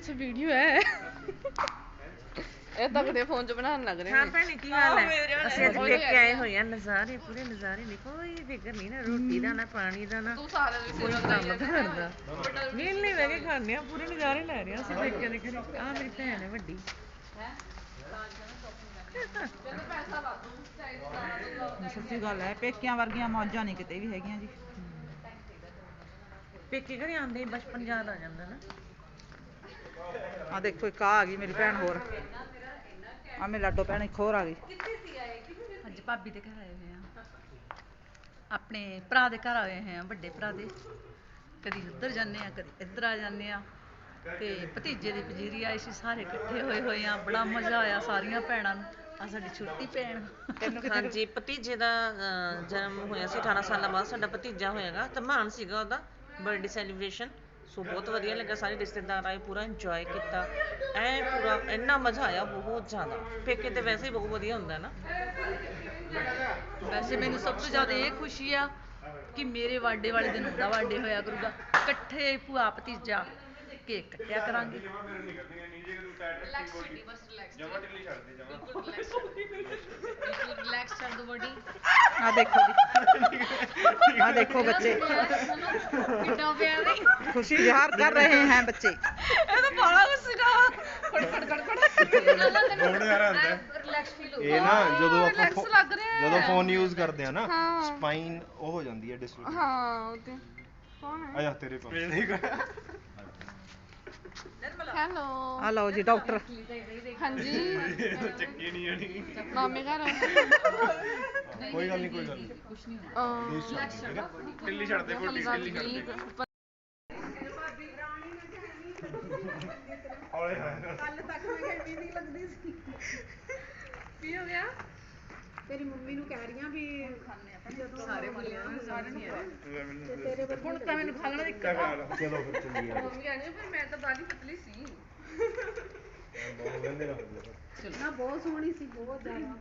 ਅੱਛਾ ਵੀਡੀਓ ਹੈ। ਇਹ ਤੱਕ ਦੇ ਫੋਨ 'ਚ ਬਣਾਉਣ ਲੱਗ ਰਹੇ ਹਾਂ ਨੇ। ਭੈਣੇ ਕੀ ਹਾਲ ਹੈ? ਅਸੀਂ ਅੱਜ ਦੇਖ ਕੇ ਆਏ ਹੋਏ ਆ ਨਜ਼ਾਰੇ ਪੂਰੇ ਨਜ਼ਾਰੇ ਨੇ। ਕੋਈ ਫਿਕਰ ਨਹੀਂ ਨਾ ਰੋਟੀ ਦਾ ਨਾ ਪਾਣੀ ਦਾ ਨਾ। ਤੂੰ ਸਾਰਾ ਦਿਨ ਕੋਈ ਫੋਨ ਕੰਮ ਕਰਦਾ ਵੇਲ ਨਹੀਂ ਬਹਿ ਕੇ ਖਾਂਦੇ ਆ ਪੂਰੇ ਨਜ਼ਾਰੇ ਲੈ ਰਹੇ ਆ ਅਸੀਂ ਦੇਖ ਕੇ ਦੇਖ ਆ ਮੇਰੀ ਭੈਣ ਹੈ ਵੱਡੀ। ਸੱਚੀ ਗੱਲ ਹੈ ਪੇਕਿਆਂ ਵਰਗੀਆਂ ਮੌਜਾਂ ਨਹੀਂ ਕਿਤੇ ਵੀ ਹੈਗੀਆਂ ਜੀ। ਪੇਕੇ ਘਰੇ ਆਉਂਦੇ ਹੀ ਬਚਪਨ ਯਾਦ ਆ ਜਾਂਦਾ ਨਾ। ਆ ਦੇਖੋ ਇੱਕ ਆ ਆ ਗਈ ਮੇਰੀ ਭੈਣ ਹੋਰ। ਆ ਮੇਰੀ ਲਾਡੋ ਭੈਣ ਇੱਕ ਹੋਰ ਆ ਗਈ। ਅੱਜ ਭਾਬੀ ਦੇ ਘਰ ਆਏ ਹੋਏ ਆ। ਆਪਣੇ ਭਰਾ ਦੇ ਘਰ ਆਏ ਹੋਏ ਆ ਵੱਡੇ ਭਰਾ ਦੇ। ਕਦੀ ਉੱਧਰ ਜਾਂਦੇ ਆ ਕਦੀ ਇੱਧਰ ਆ ਜਾਂਦੇ ਆ। ਤੇ ਭਤੀਜੇ ਦੀ ਪਜੀਰੀ ਆਈ ਸੀ ਸਾਰੇ ਇਕੱਠੇ ਹੋਏ ਹੋਏ ਆ। ਬੜਾ ਮਜ਼ਾ ਆਇਆ ਸਾਰੀਆਂ ਭੈਣਾਂ ਨੂੰ। ਆ ਸਾਡੀ ਛੋਟੀ ਭੈਣ। ਹਾਂਜੀ ਭਤੀਜੇ ਦਾ ਜਨਮ ਹੋਇਆ ਸੀ 18 ਸਾਲਾਂ ਬਾਅਦ ਸਾਡਾ ਭਤੀਜਾ ਹੋਏਗਾ ਧਮਾਨ ਸੀਗਾ ਉਹਦਾ ਬਰਥਡੇ ਸੈਲੀਬ੍ਰੇਸ਼ਨ ਸੋ ਬਹੁਤ ਵਧੀਆ ਲੱਗਾ ਸਾਰੇ ਰਿਸ਼ਤੇਦਾਰ ਆਏ ਪੂਰਾ ਇੰਜੋਏ ਕੀਤਾ। ਐ ਪੂਰਾ ਇੰਨਾ ਮਜ਼ਾ ਆਇਆ ਬਹੁਤ ਜ਼ਿਆਦਾ। ਪੇਕੇ ਤੇ ਵੈਸੇ ਹੀ ਬਹੁਤ ਵਧੀਆ ਹੁੰਦਾ ਹੈ ਨਾ। ਵੈਸੇ ਮੈਨੂੰ ਸਭ ਤੋਂ ਜ਼ਿਆਦਾ ਇਹ ਖੁਸ਼ੀ ਆ ਕਿ ਮੇਰੇ ਵਾਡੇ ਵਾਲੇ ਦਿਨ ਉਹਦਾ ਵਾਡੇ ਹੋਇਆ ਕਰੂਗਾ। ਇਕੱਠੇ ਭੂਆ ਭਤੀਜਾ ਕੇਕ ਕੱਟਿਆ ਕਰਾਂਗੇ। ਰਿਲੈਕਸ ਕਰ ਦੋ ਬੋਡੀ ਆ ਦੇਖੋ ਜੀ। ਆ ਦੇਖੋ ਬੱਚੇ ਕਿੱਡਾ ਪਿਆ ਨਹੀਂ ਖੁਸ਼ੀ ਜ਼ਾਹਰ ਕਰ ਰਹੇ हैं बच्चे ਇਹ ਤਾਂ ਬਾਲਾ ਗੁੱਸੇ ਦਾ ਫੜ ਫੜ ਫੜ ਫੜ ਬਹੁਤ ਯਾਰ ਆਉਂਦਾ ਰਿਲੈਕਸ ਫੀਲ ਹੋ ਇਹ ਨਾ ਜਦੋਂ ਆਪਾਂ ਰਿਲੈਕਸ ਫੋ- ਲੱਗ ਰਿਹਾ ਹੈ। ਜਦੋਂ ਫੋਨ ਯੂਜ਼ ਕਰਦੇ ਆ ਨਾ ਹਾਂ। ਸਪਾਈਨ ਉਹ ਹੋ ਜਾਂਦੀ ਹੈ ਡਿਸਟਰਬ ਹਾਂ ਉਹ ਤੇ ਕੌਣ ਹੈ ਆਇਆ ਤੇਰੇ ਕੋਲ ਹੈਲੋ ਆ ਲਓ ਜੀ ਡਾਕਟਰ ਹਾਂਜੀ ਚੱਕੀ ਨਹੀਂ ਆਣੀ ਮਾਮੇ ਘਰ ਕੋਈ ਗੱਲ ਨਹੀਂ ਕੋਈ ਗੱਲ ਨਹੀਂ ਅਹ ਢਿੱਲੀ ਛੱਡ ਦੇ ਬੋਡੀ ਢਿੱਲੀ ਛੱਡ ਦੇ ਔਲੇ ਹਾਏ ਕੀ ਹੋ ਗਿਆ? ਹੁਣ ਤਾਂ ਮੈਨੂੰ ਖਾ ਲੈਣਾ ਇੱਕ ਚਲੋ ਫਿਰ ਚੱਲੀਏ ਮੰਮੀ ਕਹਿੰਦੀ ਪਰ ਮੈਂ ਤਾਂ ਬਾਲੀ ਪਤਲੀ ਸੀ। ਬਹੁਤ ਵੰਦੇ ਨਾ ਹੋ ਬਹੁਤ ਸੋਹਣੀ ਸੀ ਬਹੁਤ ਜ਼ਿਆਦਾ।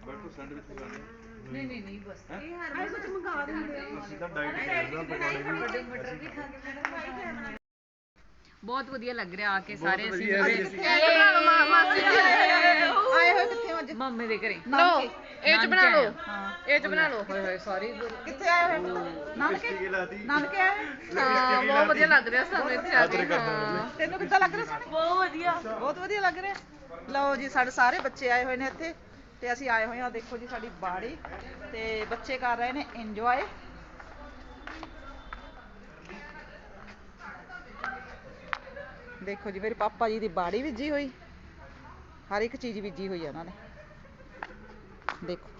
ਬੈਠੋ ਸੈਂਡਵਿਚ ਖਾਣੇ ਨਹੀਂ ਨਹੀਂ ਨਹੀਂ ਬਸ। ਅਸੀਂ ਤਾਂ ਡਾਈਟ ਕਰਦਾ ਪਕੌੜੇ ਵੀ। ਬਹੁਤ ਵਧੀਆ ਲੱਗ ਰਿਹਾ ਆ ਕੇ ਸਾਰੇ ਅਸੀਂ ਆਏ ਹੋਏ ਕਿੱਥੇ ਅੱਜ? ਮਾਮੇ ਦੇ ਘਰੇ। ਲੋ ਇਹ ਚ ਬਣਾ ਲਓ। ਹਾਂ। ਇਹ ਚ ਬਣਾ ਲਓ। ਹੋਏ ਹੋਏ ਸੌਰੀ ਕਿੱਥੇ ਆਏ ਹੋਏ? ਨਾਨਕੇ? ਨਾਨਕੇ ਆਏ? ਹਾਂ ਬਹੁਤ ਵਧੀਆ ਲੱਗ ਰਿਹਾ ਸਾਨੂੰ ਇੱਥੇ ਆ ਕੇ। ਹਾਂ। ਤੈਨੂੰ ਕਿੱਦਾਂ ਲੱਗ ਰਿਹਾ ਸਾਨੂੰ ਬਹੁਤ ਵਧੀਆ। ਬਹੁਤ ਵਧੀਆ ਲੱਗ ਰਿਹਾ। ਲਓ ਜੀ ਸਾਡੇ ਸਾਰੇ ਬੱਚੇ ਆਏ ਹੋਏ ਨੇ ਇੱਥੇ। ਤੇ ਅਸੀਂ ਆਏ ਹੋਏ ਹਾਂ, ਦੇਖੋ ਜੀ ਸਾਡੀ ਬਾੜੀ ਤੇ ਬੱਚੇ ਕਰ ਰਹੇ ਨੇ ਇੰਜੋਏ ਦੇਖੋ ਜੀ, ਮੇਰੇ ਪਾਪਾ ਜੀ ਦੀ ਬਾੜੀ ਬੀਜੀ ਹੋਈ। ਹਰ ਇੱਕ ਚੀਜ਼ ਬੀਜੀ ਹੋਈ ਆ ਉਹਨਾਂ ਨੇ। ਦੇਖੋ।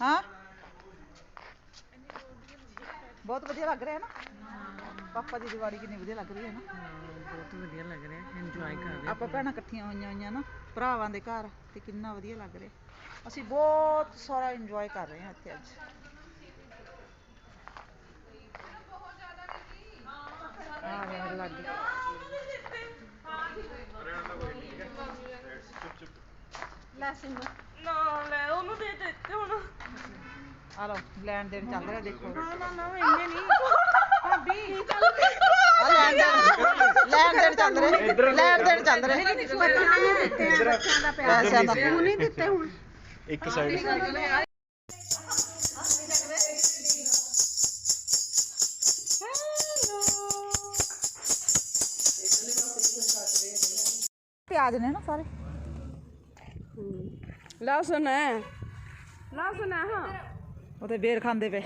ਹਾਂ? ਬਹੁਤ ਵਧੀਆ ਲੱਗ ਰਿਹਾ ਹੈ ਨਾ। ਪਾਪਾ ਦੀ ਦੀਵਾਲੀ ਕਿੰਨੀ ਵਧੀਆ ਲੱਗ ਰਹੀ ਹੈ ਨਾ। ਬਹੁਤ ਵਧੀਆ ਲੱਗ ਰਿਹਾ ਇੰਜੋਏ ਕਰ ਰਹੇ ਆਪਾਂ ਭੈਣਾਂ ਇਕੱਠੀਆਂ ਹੋਈਆਂ ਹੋਈਆਂ ਨਾ ਭਰਾਵਾਂ ਦੇ ਘਰ ਤੇ ਕਿੰਨਾ ਵਧੀਆ ਲੱਗ ਰਿਹਾ। ਅਸੀਂ ਬਹੁਤ ਸਾਰਾ ਇੰਜੋਏ ਕਰ ਰਹੇ ਹਾਂ ਇੱਥੇ ਅੱਜ। ਆ ਰਿਹਾ ਲੱਗ ਗਿਆ। ਲੈ ਸਿੰਘ ਨਾ ਲੈ ਉਹਨੂੰ ਦੇ ਦਿੱਤੇ ਹੁਣ। ਆ ਲਓ ਲੈਣ ਦੇਣ ਚੱਲ ਰਿਹਾ ਦੇਖੋ। ਨਾ ਨਾ ਨਾ ਇੰਨੇ ਨਹੀਂ। ਭਾਬੀ। ਆ ਲੈਣ ਦੇਣ ਲੈਣ ਦੇਣ ਚੱਲ ਰਿਹਾ। ਲੈਣ ਦੇਣ ਚੱਲ ਰਿਹਾ। ਪੈਸਿਆਂ ਦਾ ਨਹੀਂ ਦਿੱਤੇ ਹੁਣ। ਇੱਕ ਸਾਈਡ ਪਿਆਜ਼ ਨੇ ਨਾ ਸਾਰੇ। ਲਸਣ ਹੈ ਲਸਣ ਹੈ ਹਾਂ। ਉਹ ਤੇ ਬੇਰ ਖਾਂਦੇ ਪਏ।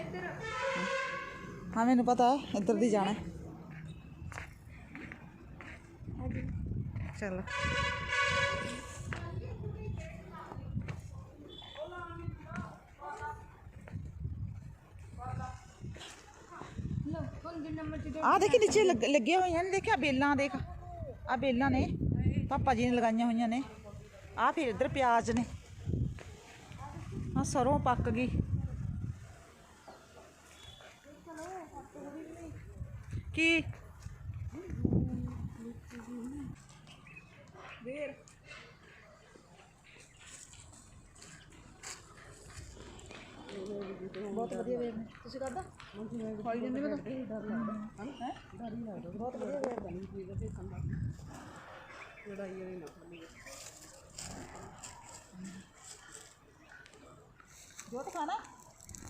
ਹਾਂ, ਮੈਨੂੰ ਪਤਾ ਹੈ, ਇੱਧਰ ਦੀ ਜਾਣਾ ਹੈ। ਚੱਲ। ਆ ਦੇਖੀ ਨੀਚੇ ਲੱਗ- ਲੱਗੀਆਂ ਹੋਈਆਂ ਨੇ ਦੇਖਿਆ ਬੇਲਾਂ, ਦੇਖ। ਆ ਬੇਲਾਂ ਨੇ, ਪਾਪਾ ਜੀ ਨੇ ਲਗਾਈਆਂ ਹੋਈਆਂ ਨੇ। ਆ ਫਿਰ ਇੱਧਰ ਪਿਆਜ਼ ਨੇ। ਆ ਸਰੋਂ ਪੱਕ ਗਈ। ਕੀ? ਬਹੁਤ ਵਧੀਆ ਵੇਰ ਨੇ ਤੁਸੀਂ ਕਰਦਾ? ਖਾਈ ਜਾਂਦੇ ਮੈਂ ਤਾਂ। ਡਰ ਲੱਗਦਾ। ਹੈ? ਡਰ ਹੀ ਲੱਗਦਾ। ਬਹੁਤ ਵਧੀਆ ਵੇਰ ਬਣੀ ਚੀਜ਼ ਤੇ ਸੰਭਾ ਲੜਾਈ ਵਾਲੀ ਨਾ ਜੋਤ ਖਾਣਾ?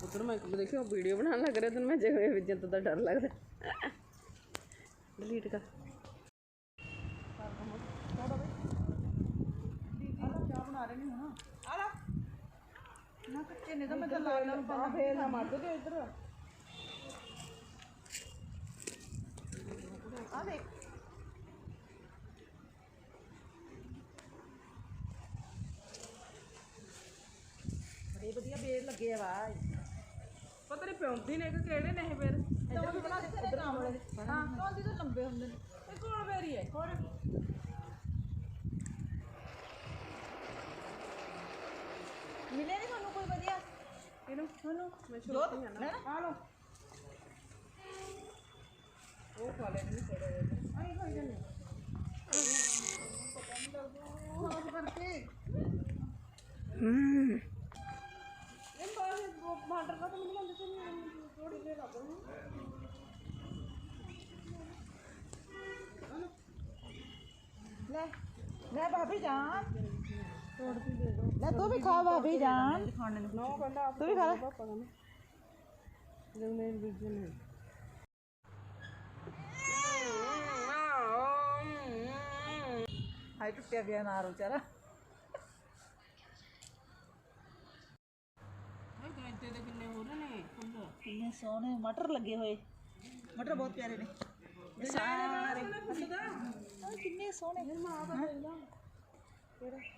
ਉਧਰ ਮੈਂ ਦੇਖਿਓ ਵੀਡੀਓ ਬਣਾਉਣ ਲੱਗ ਰਿਹਾ ਤੈਨੂੰ ਮੈਂ ਜਿਵੇਂ ਵਿਜਤ ਦਾ ਡਰ ਲੱਗਦਾ। ਡਿਲੀਟ ਕਰ। ਚਾਹ ਬਣਾ ਰਹੇ ਨੇ ਹੁਣ ਆ ਲੈ ਨਾ ਕੱਚੇ ਨੇ ਤਾਂ ਮੈਂ ਤਾਂ ਲਾ ਲਾ ਪਹਿਲਾਂ ਫੇਰ ਨਾ ਮੱਦ ਦੇ ਇੱਧਰ ਆ ਦੇਖ ਬੜੇ ਵਧੀਆ ਬੇਰ ਲੱਗੇ ਆ ਵਾ ਪਤਾ ਨਹੀਂ ਪਿਉਂਦੀ ਨੇ ਕਿ ਕਿਹੜੇ ਨੇ ਇਹ ਫੇਰ। ਇੱਧਰ ਵੀ ਬਣਾ ਦੇ ਇੱਧਰ ਆਮ ਵਾਲੇ ਹਾਂ ਕੌਣ ਤਾਂ ਲੰਬੇ ਹੁੰਦੇ ਨੇ। ਇਹ ਕੋਣ ਫੇਰੀ ਹੈ ਹੋਰ। ਮਿਲੇ ਨਹੀਂ ਤੁਹਾਨੂੰ ਕੋਈ ਵਧੀਆ? ਇਹਨੂੰ ਤੁਹਾਨੂੰ? ਮੈਂ ਜੋਤ ਛੋਟੀ ਹਾਂ ਨਾ। ਆ ਲਓ। ਉਹ ਖਾ ਲੈ ਨਹੀਂ ਜਿਹਾ। ਆਈ ਖਾਈ ਜਾਂਦੇ। ਸਾਫ਼ ਕਰਕੇ ਇਹ ਬਾਹਰ ਮਾਟਰ ਦਾ ਤਾਂ ਮੈਨੂੰ ਬੰਦ ਤੇ ਨਹੀਂ ਥੋੜੀ ਦੇਰ ਲੱਗ ਰਹੀ ਲੈ ਲੈ ਭਾਬੀ ਜਾਨ ਲੈ ਤੂੰ ਵੀ ਖਾ ਭਾਬੀ ਜਾਨ ਖਾਣੇ ਨੂੰ ਨਾ ਕਹਿੰਦਾ ਤੂੰ ਵੀ ਖਾ ਲੈ ਪਾਪਾ ਕਹਿੰਦਾ ਜਦ ਮੇਰੇ ਵੀਡੀਓ ਨੇ ਹਾਈ ਟੁੱਟਿਆ ਗਿਆ ਨਾਰ ਵਿਚਾਰਾ। ਗਾਇਤੇ ਦੇ ਕਿੰਨੇ ਹੋ ਰਹੇ ਨੇ ਫੁੱਲ ਕਿੰਨੇ ਸੋਹਣੇ ਮਟਰ ਲੱਗੇ ਹੋਏ। ਮਟਰ ਬਹੁਤ ਪਿਆਰੇ ਨੇ। ਇਹ ਸਾਰੇ। ਕਿੰਨੇ ਸੋਹਣੇ। Yeah.